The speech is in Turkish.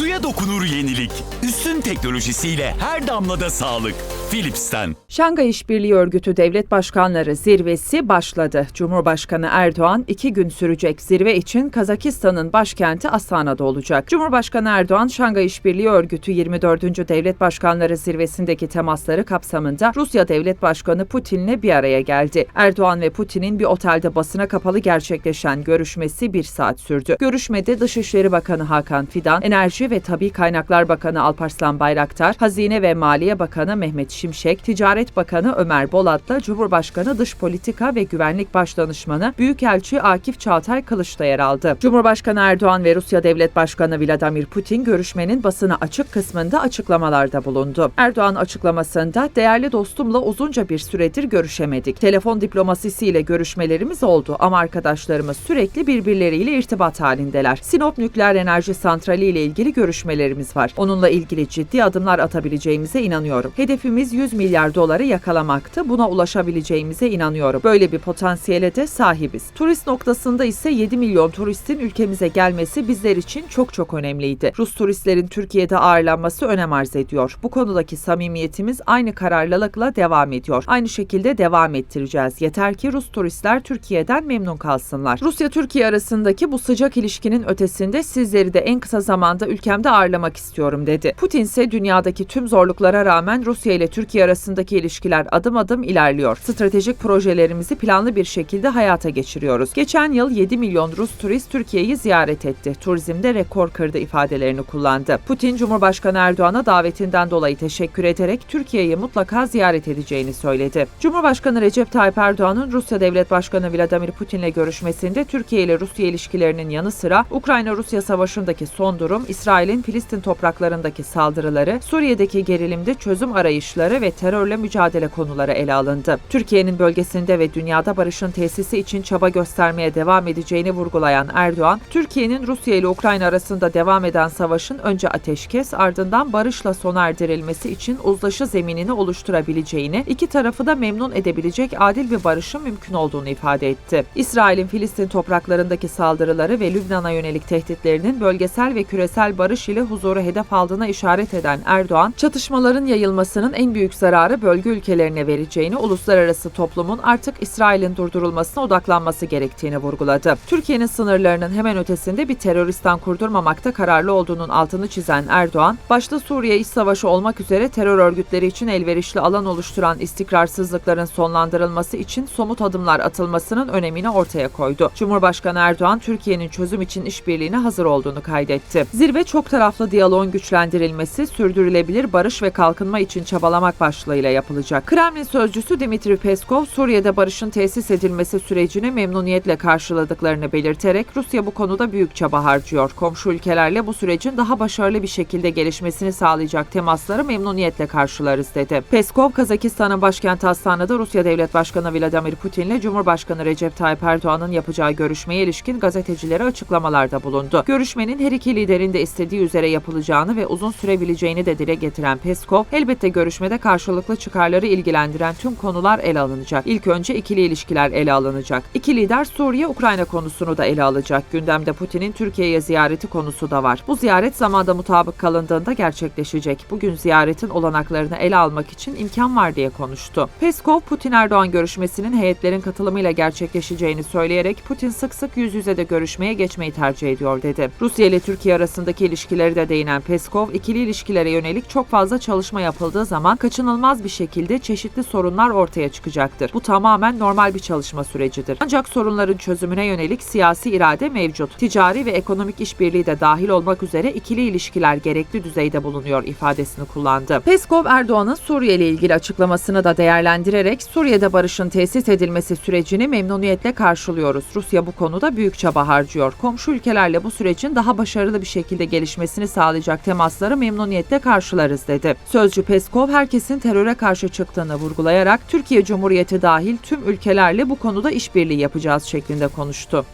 Suya dokunur yenilik. Üstün teknolojisiyle her damlada sağlık. Philips'ten. Şangay İşbirliği Örgütü Devlet Başkanları Zirvesi başladı. Cumhurbaşkanı Erdoğan iki gün sürecek zirve için Kazakistan'ın başkenti Astana'da olacak. Cumhurbaşkanı Erdoğan, Şangay İşbirliği Örgütü 24. Devlet Başkanları Zirvesindeki temasları kapsamında Rusya Devlet Başkanı Putin'le bir araya geldi. Erdoğan ve Putin'in bir otelde basına kapalı gerçekleşen görüşmesi bir saat sürdü. Görüşmede Dışişleri Bakanı Hakan Fidan, Enerji ve Tabi Kaynaklar Bakanı Alparslan Bayraktar, Hazine ve Maliye Bakanı Mehmet Şimşek, Ticaret Bakanı Ömer Bolat'la Cumhurbaşkanı Dış Politika ve Güvenlik Başdanışmanı Büyükelçi Akif Çağatay Kılıç da yer aldı. Cumhurbaşkanı Erdoğan ve Rusya Devlet Başkanı Vladimir Putin görüşmenin basına açık kısmında açıklamalarda bulundu. Erdoğan açıklamasında değerli dostumla uzunca bir süredir görüşemedik. Telefon diplomasisiyle görüşmelerimiz oldu ama arkadaşlarımız sürekli birbirleriyle irtibat halindeler. Sinop Nükleer Enerji Santrali ile ilgili görüşmelerimiz var. Onunla ilgili ciddi adımlar atabileceğimize inanıyorum. Hedefimiz 100 milyar doları yakalamaktı. Buna ulaşabileceğimize inanıyorum. Böyle bir potansiyele de sahibiz. Turist noktasında ise 7 milyon turistin ülkemize gelmesi bizler için çok çok önemliydi. Rus turistlerin Türkiye'de ağırlanması önem arz ediyor. Bu konudaki samimiyetimiz aynı kararlılıkla devam ediyor. Aynı şekilde devam ettireceğiz. Yeter ki Rus turistler Türkiye'den memnun kalsınlar. Rusya-Türkiye arasındaki bu sıcak ilişkinin ötesinde sizleri de en kısa zamanda ülkemde ağırlamak istiyorum dedi. Putin ise dünyadaki tüm zorluklara rağmen Rusya ile Türkiye arasındaki ilişkiler adım adım ilerliyor. Stratejik projelerimizi planlı bir şekilde hayata geçiriyoruz. Geçen yıl 7 milyon Rus turist Türkiye'yi ziyaret etti. Turizmde rekor kırdı ifadelerini kullandı. Putin, Cumhurbaşkanı Erdoğan'a davetinden dolayı teşekkür ederek Türkiye'yi mutlaka ziyaret edeceğini söyledi. Cumhurbaşkanı Recep Tayyip Erdoğan'ın Rusya Devlet Başkanı Vladimir Putin'le görüşmesinde Türkiye ile Rusya ilişkilerinin yanı sıra Ukrayna-Rusya savaşındaki son durum, İsrail'in Filistin topraklarındaki saldırıları, Suriye'deki gerilimde çözüm arayışları ve terörle mücadele konuları ele alındı. Türkiye'nin bölgesinde ve dünyada barışın tesisi için çaba göstermeye devam edeceğini vurgulayan Erdoğan, Türkiye'nin Rusya ile Ukrayna arasında devam eden savaşın önce ateşkes ardından barışla sona erdirilmesi için uzlaşı zeminini oluşturabileceğini, iki tarafı da memnun edebilecek adil bir barışın mümkün olduğunu ifade etti. İsrail'in Filistin topraklarındaki saldırıları ve Lübnan'a yönelik tehditlerinin bölgesel ve küresel barış ile huzuru hedef aldığına işaret eden Erdoğan, çatışmaların yayılmasının en büyük zararı bölge ülkelerine vereceğini, uluslararası toplumun artık İsrail'in durdurulmasına odaklanması gerektiğini vurguladı. Türkiye'nin sınırlarının hemen ötesinde bir teröristten kurdurmamakta kararlı olduğunun altını çizen Erdoğan, başta Suriye iç savaşı olmak üzere terör örgütleri için elverişli alan oluşturan istikrarsızlıkların sonlandırılması için somut adımlar atılmasının önemini ortaya koydu. Cumhurbaşkanı Erdoğan, Türkiye'nin çözüm için işbirliğine hazır olduğunu kaydetti. Zirve çok taraflı diyaloğun güçlendirilmesi, sürdürülebilir barış ve kalkınma için çabalamak başlığıyla yapılacak. Kremlin sözcüsü Dimitri Peskov, Suriye'de barışın tesis edilmesi sürecini memnuniyetle karşıladıklarını belirterek Rusya bu konuda büyük çaba harcıyor. Komşu ülkelerle bu sürecin daha başarılı bir şekilde gelişmesini sağlayacak temasları memnuniyetle karşılarız dedi. Peskov, Kazakistan'ın başkenti Astana'da Rusya Devlet Başkanı Vladimir Putin ile Cumhurbaşkanı Recep Tayyip Erdoğan'ın yapacağı görüşmeye ilişkin gazetecilere açıklamalarda bulundu. Görüşmenin her iki liderin de istediği üzere yapılacağını ve uzun sürebileceğini de dile getiren Peskov, elbette görüşmede karşılıklı çıkarları ilgilendiren tüm konular ele alınacak. İlk önce ikili ilişkiler ele alınacak. İki lider Suriye-Ukrayna konusunu da ele alacak. Gündemde Putin'in Türkiye'ye ziyareti konusu da var. Bu ziyaret zamanda mutabık kalındığında gerçekleşecek. Bugün ziyaretin olanaklarını ele almak için imkan var diye konuştu. Peskov, Putin-Erdoğan görüşmesinin heyetlerin katılımıyla gerçekleşeceğini söyleyerek Putin sık sık yüz yüze de görüşmeye geçmeyi tercih ediyor dedi. Rusya ile Türkiye arasındaki ilişkileri de değinen Peskov, ikili ilişkilere yönelik çok fazla çalışma yapıldığı zaman kaçınılmaz bir şekilde çeşitli sorunlar ortaya çıkacaktır. Bu tamamen normal bir çalışma sürecidir. Ancak sorunların çözümüne yönelik siyasi irade mevcut. Ticari ve ekonomik işbirliği de dahil olmak üzere ikili ilişkiler gerekli düzeyde bulunuyor ifadesini kullandı. Peskov, Erdoğan'ın Suriye ile ilgili açıklamasını da değerlendirerek Suriye'de barışın tesis edilmesi sürecini memnuniyetle karşılıyoruz. Rusya bu konuda büyük çaba harcıyor. Komşu ülkelerle bu sürecin daha başarılı bir şekilde gelişmesini sağlayacak temasları memnuniyetle karşılarız dedi. Sözcü Peskov herkesin teröre karşı çıktığını vurgulayarak Türkiye Cumhuriyeti dahil tüm ülkelerle bu konuda işbirliği yapacağız şeklinde konuştu.